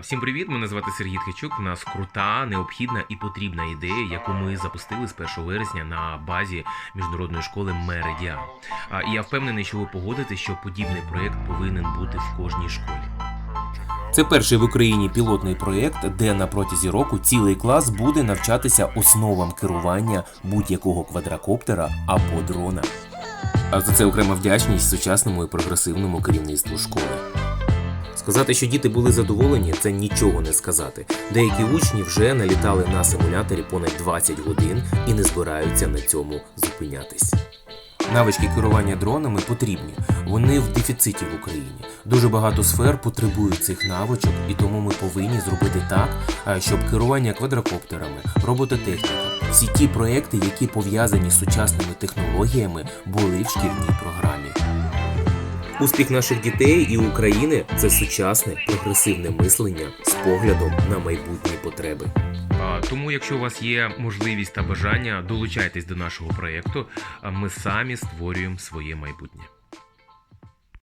Всім привіт! Мене звати Сергій Ткачук. У нас крута, необхідна і потрібна ідея, яку ми запустили з 1 вересня на базі міжнародної школи Меридіан. І я впевнений, що ви погодитесь, що подібний проєкт повинен бути в кожній школі. Це перший в Україні пілотний проєкт, де на протязі року цілий клас буде навчатися основам керування будь-якого квадрокоптера або дрона. А за це окрема вдячність сучасному і прогресивному керівництву школи. Сказати, що діти були задоволені, це нічого не сказати. Деякі учні вже налітали на симуляторі понад 20 годин і не збираються на цьому зупинятись. Навички керування дронами потрібні. Вони в дефіциті в Україні. Дуже багато сфер потребують цих навичок, і тому ми повинні зробити так, щоб керування квадрокоптерами, робототехніка, всі ті проекти, які пов'язані з сучасними технологіями, були в шкільній програмі. Успіх наших дітей і України це сучасне прогресивне мислення з поглядом на майбутні потреби. Тому, якщо у вас є можливість та бажання, долучайтесь до нашого проєкту. Ми самі створюємо своє майбутнє.